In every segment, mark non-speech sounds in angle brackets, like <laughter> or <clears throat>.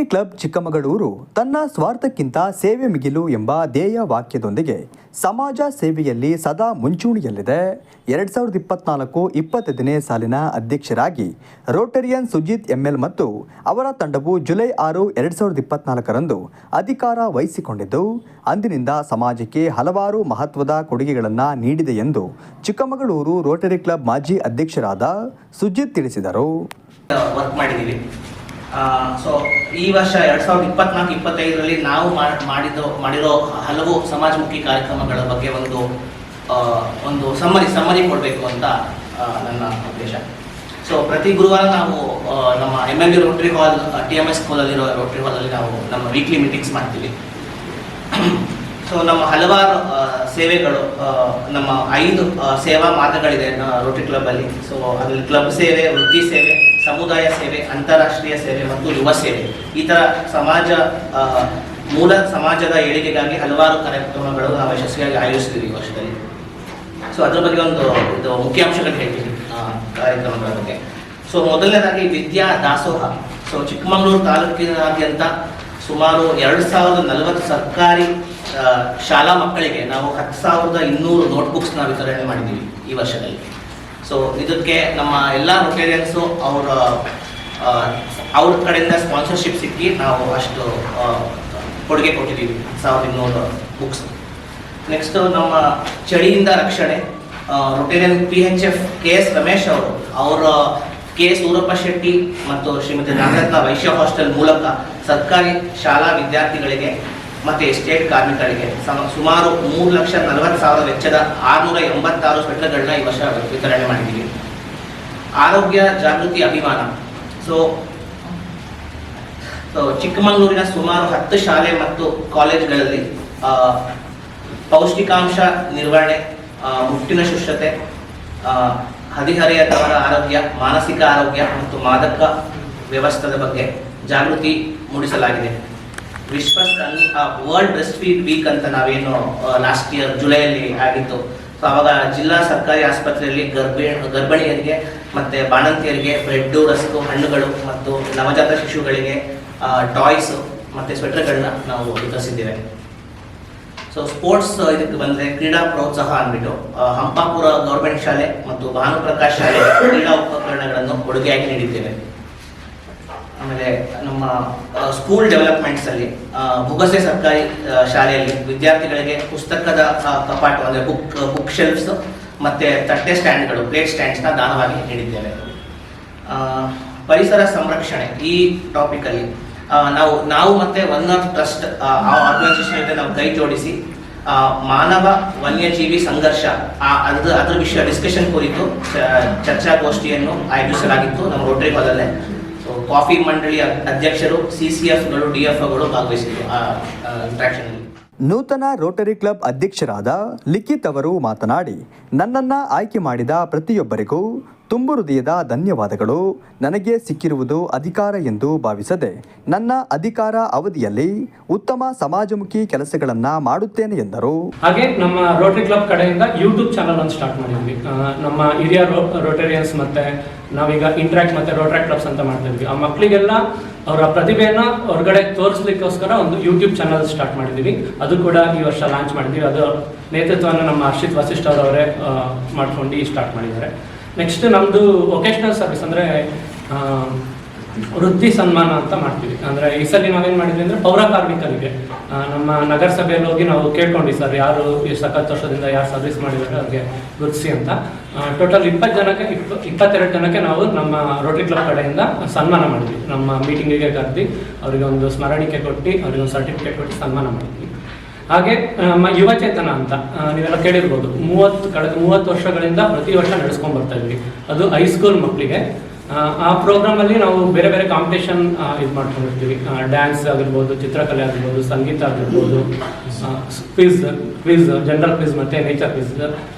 Rotary club Chikkamagaluru ತನ್ನ ಸ್ವಾರ್ಥಕ್ಕಿಂತ ಸೇವೆ ಮಿಗಿಲು ಎಂಬ ಧ್ಯೇಯ ವಾಕ್ಯದೊಂದಿಗೆ ಸಮಾಜ ಸೇವೆಯಲ್ಲಿ ಸದಾ ಮುಂಚೂಣಿಯಲ್ಲಿದೆ. ಎರಡ್ ಸಾವಿರದ ಇಪ್ಪತ್ನಾಲ್ಕು ಇಪ್ಪತ್ತೈದನೇ ಸಾಲಿನ ಅಧ್ಯಕ್ಷರಾಗಿ ರೋಟರಿಯನ್ ಸುಜಿತ್ ಎಂಎಲ್ ಮತ್ತು ಅವರ ತಂಡವು ಜುಲೈ ಆರು ಎರಡ್ ಸಾವಿರದ ಇಪ್ಪತ್ನಾಲ್ಕರಂದು ಅಧಿಕಾರ ವಹಿಸಿಕೊಂಡಿದ್ದು, ಅಂದಿನಿಂದ ಸಮಾಜಕ್ಕೆ ಹಲವಾರು ಮಹತ್ವದ ಕೊಡುಗೆಗಳನ್ನು ನೀಡಿದೆ ಎಂದು ಚಿಕ್ಕಮಗಳೂರು ರೋಟರಿ ಕ್ಲಬ್ ಮಾಜಿ ಅಧ್ಯಕ್ಷರಾದ ಸುಜಿತ್ ತಿಳಿಸಿದರು. ಸೊ ಈ ವರ್ಷ ಎರಡು ಸಾವಿರದ ಇಪ್ಪತ್ನಾಲ್ಕು, ಇಪ್ಪತ್ತೈದರಲ್ಲಿ ನಾವು ಮಾಡ್- ಮಾಡಿದ ಮಾಡಿರೋ ಹಲವು ಸಮಾಜಮುಖಿ ಕಾರ್ಯಕ್ರಮಗಳ ಬಗ್ಗೆ ಒಂದು ಒಂದು ಸಮ್ಮರಿ ಸಮ್ಮರಿ ಕೊಡಬೇಕು ಅಂತ ನನ್ನ ಉದ್ದೇಶ. ಸೊ ಪ್ರತಿ ಗುರುವಾರ ನಾವು ನಮ್ಮ M L A rotary hall T M S ಸ್ಕೂಲಲ್ಲಿರೋ rotary ಹಾಲಲ್ಲಿ ನಾವು ನಮ್ಮ ವೀಕ್ಲಿ ಮೀಟಿಂಗ್ಸ್ ಮಾಡ್ತೀವಿ. <clears throat> ಸೊ ನಮ್ಮ ಹಲವಾರು ಸೇವೆಗಳು ನಮ್ಮ ಐದು ಸೇವಾ ಮಾರ್ಗಗಳಿದೆ ಕ್ಲಬ್ ಅಲ್ಲಿ. ಸೊ ಅದರಲ್ಲಿ ಕ್ಲಬ್ ಸೇವೆ, ವೃತ್ತಿ ಸೇವೆ ಸಮುದಾಯ ಸೇವೆ, ಅಂತಾರಾಷ್ಟ್ರೀಯ ಸೇವೆ ಮತ್ತು ಯುವ ಸೇವೆ. ಈ ಥರ ಸಮಾಜ ಮೂಲ ಸಮಾಜದ ಏಳಿಗೆಗಾಗಿ ಹಲವಾರು ಕಾರ್ಯಕ್ರಮಗಳು ನಾವು ಯಶಸ್ವಿಯಾಗಿ ಆಯೋಜಿಸ್ತೀವಿ ಈ ವರ್ಷದಲ್ಲಿ. ಸೊ ಅದ್ರ ಬಗ್ಗೆ ಒಂದು, ಇದು ಮುಖ್ಯಾಂಶಗಳು ಹೇಳ್ತೀನಿ ಕಾರ್ಯಕ್ರಮಗಳ ಬಗ್ಗೆ. ಸೊ ಮೊದಲನೇದಾಗಿ ವಿದ್ಯಾ ದಾಸೋಹ. ಸೊ ಚಿಕ್ಕಮಗಳೂರು ತಾಲೂಕಿನಾದ್ಯಂತ ಸುಮಾರು ಎರಡು ಸಾವಿರದ ನಲವತ್ತು ಸರ್ಕಾರಿ ಶಾಲಾ ಮಕ್ಕಳಿಗೆ ನಾವು ಹತ್ತು ಸಾವಿರದ ಇನ್ನೂರು ನೋಟ್ಬುಕ್ಸ್ನ ವಿತರಣೆ ಮಾಡಿದ್ದೀವಿ ಈ ವರ್ಷದಲ್ಲಿ. ಸೊ ಇದಕ್ಕೆ ನಮ್ಮ ಎಲ್ಲ ರೊಟೇರಿಯನ್ಸು ಅವರ ಅವ್ರ ಕಡೆಯಿಂದ ಸ್ಪಾನ್ಸರ್ಶಿಪ್ ಸಿಕ್ಕಿ ನಾವು ಅಷ್ಟು ಕೊಡುಗೆ ಕೊಟ್ಟಿದ್ದೀವಿ. ಸಾವಿರದ ಇನ್ನೂರು ಬುಕ್ಸ್ ನೆಕ್ಸ್ಟ್ ನಮ್ಮ ಚಳಿಯಿಂದ ರಕ್ಷಣೆ rotarian P H F K S Ramesh ಅವರು, ಅವರ ಕೆ ಎಸ್ ಊರಪ್ಪ ಶೆಟ್ಟಿ ಮತ್ತು ಶ್ರೀಮತಿ ನಾಗರತ್ನ ವೈಶ್ಯ ಹಾಸ್ಟೆಲ್ ಮೂಲಕ ಸರ್ಕಾರಿ ಶಾಲಾ ವಿದ್ಯಾರ್ಥಿಗಳಿಗೆ ಮತ್ತು ಎಸ್ಟೇಟ್ ಕಾರ್ಮಿಕರಿಗೆ ಸಮ ಸುಮಾರು ಮೂರು ಲಕ್ಷ ನಲವತ್ತು ಸಾವಿರ ವೆಚ್ಚದ ಆರುನೂರ ಎಂಬತ್ತಾರು ಸ್ವೆಟರ್ಗಳನ್ನ ಈ ವರ್ಷ ವಿತರಣೆ ಮಾಡಿದ್ದೀವಿ. ಆರೋಗ್ಯ ಜಾಗೃತಿ ಅಭಿಮಾನ. ಸೊ ಸೊ ಚಿಕ್ಕಮಗಳೂರಿನ ಸುಮಾರು ಹತ್ತು ಶಾಲೆ ಮತ್ತು ಕಾಲೇಜುಗಳಲ್ಲಿ ಪೌಷ್ಟಿಕಾಂಶ ನಿರ್ವಹಣೆ ಮುಟ್ಟಿನ ಆ, ಹದಿಹರೆಯದವರ ಆರೋಗ್ಯ ಮಾನಸಿಕ ಆರೋಗ್ಯ ಮತ್ತು ಮಾದಕ ವ್ಯವಸ್ಥೆದ ಬಗ್ಗೆ ಜಾಗೃತಿ ಮೂಡಿಸಲಾಗಿದೆ. ವಿಶ್ವ ವರ್ಲ್ಡ್ ಬ್ರೆಸ್ಟ್ ಫೀಡ್ ವೀಕ್ ಅಂತ ನಾವೇನು ಲಾಸ್ಟ್ ಇಯರ್ ಜುಲೈಯಲ್ಲಿ ಆಗಿತ್ತು. ಸೊ ಅವಾಗ ಜಿಲ್ಲಾ ಸರ್ಕಾರಿ ಆಸ್ಪತ್ರೆಯಲ್ಲಿ ಗರ್ಭಿ ಗರ್ಭಿಣಿಯರಿಗೆ ಮತ್ತೆ ಬಾಣಂತಿಯರಿಗೆ ಬ್ರೆಡ್ಡು ರಸ್ಕು ಹಣ್ಣುಗಳು ಮತ್ತು ನವಜಾತ ಶಿಶುಗಳಿಗೆ ಟಾಯ್ಸ್ ಮತ್ತೆ ಸ್ವೆಟರ್ಗಳನ್ನ ನಾವು ವಿತರಿಸಿದ್ದೇವೆ. ಸೊ ಸ್ಪೋರ್ಟ್ಸ್ ಇದಕ್ಕೆ ಬಂದರೆ ಕ್ರೀಡಾ ಪ್ರೋತ್ಸಾಹ ಅಂದ್ಬಿಟ್ಟು ಆ, ಹಂಪಾಪುರ ಗೌರ್ಮೆಂಟ್ ಶಾಲೆ ಮತ್ತು ಭಾನುಪ್ರಕಾಶ್ ಶಾಲೆ ಕ್ರೀಡಾ ಉಪಕರಣಗಳನ್ನು ಕೊಡುಗೆಯಾಗಿ ನೀಡಿದ್ದೇವೆ. ಆಮೇಲೆ ನಮ್ಮ ಸ್ಕೂಲ್ ಡೆವಲಪ್ಮೆಂಟ್ಸ್ ಅಲ್ಲಿ ಬುಗಸೆ ಸರ್ಕಾರಿ ಶಾಲೆಯಲ್ಲಿ ವಿದ್ಯಾರ್ಥಿಗಳಿಗೆ ಪುಸ್ತಕದ ಕಪಾಟು, ಅಂದರೆ ಬುಕ್ ಬುಕ್ ಶೆಲ್ಫ್ಸ್ ಮತ್ತೆ ತಟ್ಟೆ ಸ್ಟ್ಯಾಂಡ್ಗಳು ಪ್ಲೇಟ್ ಸ್ಟ್ಯಾಂಡ್ಸ್ನ ದಾನವಾಗಿ ನೀಡಿದ್ದೇವೆ. ಪರಿಸರ ಸಂರಕ್ಷಣೆ ಈ ಟಾಪಿಕ್ ಅಲ್ಲಿ ನಾವು ನಾವು ಮತ್ತೆ ಒನ್ ಆಫ್ ಟ್ರಸ್ಟ್ ಆ ಆರ್ಗನೈಸೇಷನ್ ನಾವು ಕೈ ಜೋಡಿಸಿ ಮಾನವ ವನ್ಯಜೀವಿ ಸಂಘರ್ಷ ಅದ್ರ ಅದ್ರ ವಿಷಯ ಡಿಸ್ಕಷನ್ ಕುರಿತು ಚರ್ಚಾಗೋಷ್ಠಿಯನ್ನು ಆಯೋಜಿಸಲಾಗಿತ್ತು ನಮ್ಮ ರೋಟರಿ ಹಾಲಲ್ಲೇ ಕಾಫಿ ಮಂಡಳಿ ಅಧ್ಯಕ್ಷರು ಸಿ ಸಿ ಎಫ್ಗಳು ಡಿ ಎಫ್ಗಳು ಭಾಗವಹಿಸಿದ್ರು ಆ ಇಂಟ್ರಾಕ್ಷನ್ ನೂತನ ರೋಟರಿ ಕ್ಲಬ್ ಅಧ್ಯಕ್ಷರಾದ ಲಿಖಿತ್ ಅವರು ಮಾತನಾಡಿ, ನನ್ನನ್ನು ಆಯ್ಕೆ ಮಾಡಿದ ಪ್ರತಿಯೊಬ್ಬರಿಗೂ ತುಂಬು ಹೃದಯದ ಧನ್ಯವಾದಗಳು. ನನಗೆ ಸಿಕ್ಕಿರುವುದು ಅಧಿಕಾರ ಎಂದು ಭಾವಿಸದೆ ನನ್ನ ಅಧಿಕಾರ ಅವಧಿಯಲ್ಲಿ ಉತ್ತಮ ಸಮಾಜಮುಖಿ ಕೆಲಸಗಳನ್ನು ಮಾಡುತ್ತೇನೆ ಎಂದರು. ಹಾಗೆ ನಮ್ಮ ರೋಟರಿ ಕ್ಲಬ್ ಕಡೆಯಿಂದ ಯೂಟ್ಯೂಬ್ ಚಾನಲ್ ಅನ್ನು ಸ್ಟಾರ್ಟ್ ಮಾಡಿದ್ವಿ. ನಮ್ಮ ಹಿರಿಯ ರೋಟೇರಿಯನ್ಸ್ ಮತ್ತೆ ನಾವೀಗ ಇಂಟ್ರಾಕ್ಟ್ ಮತ್ತೆ ರೋಟ್ರಾಕ್ಟ್ ಕ್ಲಬ್ಸ್ ಅಂತ ಮಾಡ್ತಾ ಇದ್ವಿ ಆ ಮಕ್ಕಳಿಗೆಲ್ಲ ಅವರ ಪ್ರತಿಭೆಯನ್ನ ಹೊರಗಡೆ ತೋರಿಸ್ಲಿಕ್ಕೋಸ್ಕರ ಒಂದು ಯೂಟ್ಯೂಬ್ ಚಾನಲ್ ಸ್ಟಾರ್ಟ್ ಮಾಡಿದ್ದೀವಿ. ಅದು ಕೂಡ ಈ ವರ್ಷ ಲಾಂಚ್ ಮಾಡಿದ್ವಿ ಅದು ನೇತೃತ್ವವನ್ನು ನಮ್ಮ ಹರ್ಷಿತ್ ವಸಿಷ್ಠ ಅವರವರೇ ಮಾಡ್ಕೊಂಡು ಸ್ಟಾರ್ಟ್ ಮಾಡಿದ್ದಾರೆ. ನೆಕ್ಸ್ಟ್ ನಮ್ಮದು ವೊಕೇಶ್ನಲ್ ಸರ್ವಿಸ್ ಅಂದರೆ ವೃತ್ತಿ ಸನ್ಮಾನ ಅಂತ ಮಾಡ್ತೀವಿ. ಅಂದರೆ ಈ ಸಲ ನಾವೇನು ಮಾಡಿದ್ವಿ ಅಂದರೆ ಪೌರ ಕಾರ್ಮಿಕರಿಗೆ. ನಮ್ಮ ನಗರಸಭೆಯಲ್ಲಿ ಹೋಗಿ ನಾವು ಕೇಳ್ಕೊಂಡ್ವಿ, ಸರ್, ಯಾರು ಈ ಸಖತ್ ವರ್ಷದಿಂದ ಯಾರು ಸರ್ವಿಸ್ ಮಾಡಿದ್ದಾರೆ, ಅವ್ರಿಗೆ ಗುರುತಿಸಿ ಅಂತ. ಟೋಟಲ್ ಇಪ್ಪತ್ತು ಜನಕ್ಕೆ, ಇಪ್ಪ, ಇಪ್ಪತ್ತೆರಡು ಜನಕ್ಕೆ ನಾವು ನಮ್ಮ ರೋಟರಿ ಕ್ಲಬ್ ಕಡೆಯಿಂದ ಸನ್ಮಾನ ಮಾಡಿದ್ವಿ. ನಮ್ಮ ಮೀಟಿಂಗಿಗೆ ಕರೆದು, ಅವರಿಗೆ ಒಂದು ಸ್ಮರಣಿಕೆ ಕೊಟ್ಟು, ಅವರಿಗೆ ಒಂದು ಸರ್ಟಿಫಿಕೇಟ್ ಕೊಟ್ಟು ಸನ್ಮಾನ ಮಾಡಿದ್ವಿ. ಹಾಗೆ ನಮ್ಮ ಯುವ ಚೇತನ ಅಂತ ನೀವೆಲ್ಲ ಕೇಳಿರ್ಬೋದು. ಮೂವತ್ತು ಕಳೆದ ಮೂವತ್ತು ವರ್ಷಗಳಿಂದ ಪ್ರತಿ ವರ್ಷ ನಡೆಸ್ಕೊಂಡು ಬರ್ತಾ ಇದ್ವಿ. ಅದು ಹೈಸ್ಕೂಲ್ ಮಕ್ಕಳಿಗೆ ಆ, ಪ್ರೋಗ್ರಾಮಲ್ಲಿ ನಾವು ಬೇರೆ ಬೇರೆ ಕಾಂಪಿಟೇಷನ್ ಇದು ಮಾಡ್ಕೊಂಡಿರ್ತೀವಿ. ಡ್ಯಾನ್ಸ್ ಆಗಿರ್ಬೋದು ಚಿತ್ರಕಲೆ ಆಗಿರ್ಬೋದು ಸಂಗೀತ ಆಗಿರ್ಬೋದು ಕ್ವಿಜ್ ಕ್ವಿಜ್ ಜನರಲ್ ಕ್ವಿಜ್ ಮತ್ತು ನೇಚರ್ ಕ್ವಿಜ್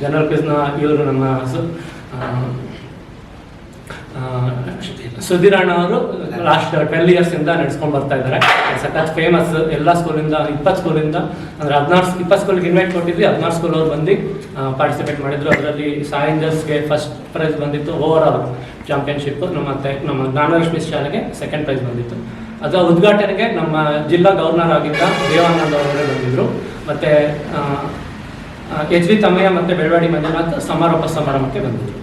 ಜನರಲ್ ಕ್ವಿಜ್ನ ಇವರು ನಮ್ಮ ಸುಧೀರಣ್ಣ ಅವರು ಲಾಸ್ಟ್ ಟ್ವೆಲ್ ಇಯರ್ಸ್ ಇಂದ ನಡೆಸ್ಕೊಂಡು ಬರ್ತಾ ಇದ್ದಾರೆ ಸಖತ್ ಫೇಮಸ್ ಎಲ್ಲ ಸ್ಕೂಲಿಂದ ಇಪ್ಪತ್ತು ಸ್ಕೂಲಿಂದ ಅಂದ್ರೆ ಹದಿನಾರು ಇಪ್ಪತ್ತು ಸ್ಕೂಲ್ಗೆ ಇನ್ವೈಟ್ ಕೊಟ್ಟಿದ್ವಿ, ಹದಿನಾರು ಸ್ಕೂಲ್ ಅವ್ರು ಬಂದು ಪಾರ್ಟಿಸಿಪೇಟ್ ಮಾಡಿದ್ರು. ಅದರಲ್ಲಿ ಸಾಯಿಂಜರ್ಸ್ಗೆ ಫಸ್ಟ್ ಪ್ರೈಸ್ ಬಂದಿತ್ತು ಓವರ್ ಆಲ್ ಚಾಂಪಿಯನ್ಶಿಪ್ ನಮ್ಮ ನಮ್ಮ ಜ್ಞಾನಲಕ್ಷ್ಮಿ ಶಾಲೆಗೆ ಸೆಕೆಂಡ್ ಪ್ರೈಸ್ ಬಂದಿತ್ತು. ಅದರ ಉದ್ಘಾಟನೆಗೆ ನಮ್ಮ ಜಿಲ್ಲಾ ಗವರ್ನರ್ ಆಗಿದ್ದ ದೇವಾನಂದ ಅವರೇ ಬಂದಿದ್ರು. ಮತ್ತೆ ಎಚ್ ವಿ ತಮ್ಮಯ್ಯ ಮತ್ತೆ ಬೆಳವಾಡಿ ಮಂಜುನಾಥ್ ಸಮಾರೋಪ ಸಮಾರಂಭಕ್ಕೆ ಬಂದಿದ್ರು.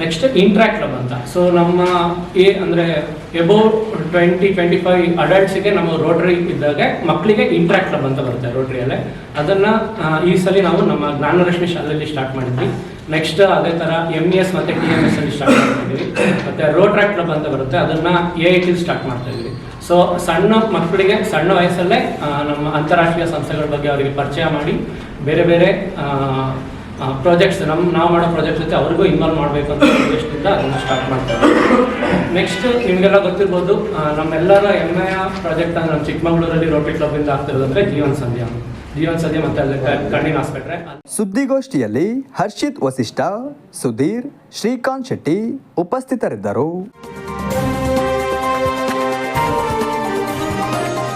ನೆಕ್ಸ್ಟ್ ಇಂಟ್ರಾಕ್ಟ್ ಕ್ಲಬ್ ಅಂತ. ಸೊ ನಮ್ಮ ಏ ಅಂದರೆ ಎಬೋ ಟ್ವೆಂಟಿ ಟ್ವೆಂಟಿ ಫೈವ್ ಅಡಲ್ಟ್ಸಿಗೆ ನಮ್ಮ ರೋಟ್ರಿ ಇದ್ದಾಗೆ ಮಕ್ಕಳಿಗೆ ಇಂಟ್ರಾಕ್ಟ್ ಕ್ಲಬ್ ಅಂತ ಬರುತ್ತೆ ರೋಟ್ರಿಯಲ್ಲೇ ಅದನ್ನು ಈ ಸಲ ನಾವು ನಮ್ಮ ಜ್ಞಾನರಶ್ಮಿ ಶಾಲೆಯಲ್ಲಿ ಸ್ಟಾರ್ಟ್ ಮಾಡಿದ್ವಿ. ನೆಕ್ಸ್ಟ್ ಅದೇ ಥರ ಎಂ ಎಸ್ ಮತ್ತು ಟಿ ಎಂ ಎಸ್ ಅಲ್ಲಿ ಸ್ಟಾರ್ಟ್ ಮಾಡ್ತಿದ್ದೀವಿ ಮತ್ತು ರೋಟ್ರಾಕ್ಟ್ ಕ್ಲಬ್ ಅಂತ ಬರುತ್ತೆ. ಅದನ್ನು ಎ ಐ ಟಿ ಸ್ಟಾರ್ಟ್ ಮಾಡ್ತಾ ಇದ್ವಿ ಸೊ ಸಣ್ಣ ಮಕ್ಕಳಿಗೆ ಸಣ್ಣ ವಯಸ್ಸಲ್ಲೇ ನಮ್ಮ ಅಂತಾರಾಷ್ಟ್ರೀಯ ಸಂಸ್ಥೆಗಳ ಬಗ್ಗೆ ಅವರಿಗೆ ಪರಿಚಯ ಮಾಡಿ, ಬೇರೆ ಬೇರೆ ಪ್ರಾಜೆಕ್ಟ್ಸ್ ನಮ್ಮ ನಾವು ಮಾಡೋ ಪ್ರಾಜೆಕ್ಟ್ ಜೊತೆ ಅವ್ರಿಗೂ ಇನ್ವಾಲ್ವ್ ಮಾಡಬೇಕು ಅಂತ ಉದ್ದೇಶದಿಂದ ಅದನ್ನು ಸ್ಟಾರ್ಟ್ ಮಾಡ್ತಾರೆ ನೆಕ್ಸ್ಟ್ ನಿಮಗೆಲ್ಲ ಗೊತ್ತಿರ್ಬೋದು ನಮ್ಮೆಲ್ಲರ ಹೆಮ್ಮೆಯ ಪ್ರಾಜೆಕ್ಟ್ ನಮ್ಮ ಚಿಕ್ಕಮಗಳೂರಲ್ಲಿ ರೋಟರಿ ಕ್ಲಬ್ಬಿಂದ ಆಗ್ತಿರೋದಂದ್ರೆ ಜೀವನ್ ಸಂಧ್ಯ ಜೀವನ್ ಸಂಧ್ಯ ಮತ್ತೆ ಅಲ್ಲಿ ಕಣ್ಣಿನ ಆಸ್ಪತ್ರೆ. ಸುದ್ದಿಗೋಷ್ಠಿಯಲ್ಲಿ ಹರ್ಷಿತ್ ವಸಿಷ್ಠ, ಸುಧೀರ್, ಶ್ರೀಕಾಂತ್ ಶೆಟ್ಟಿ ಉಪಸ್ಥಿತರಿದ್ದರು.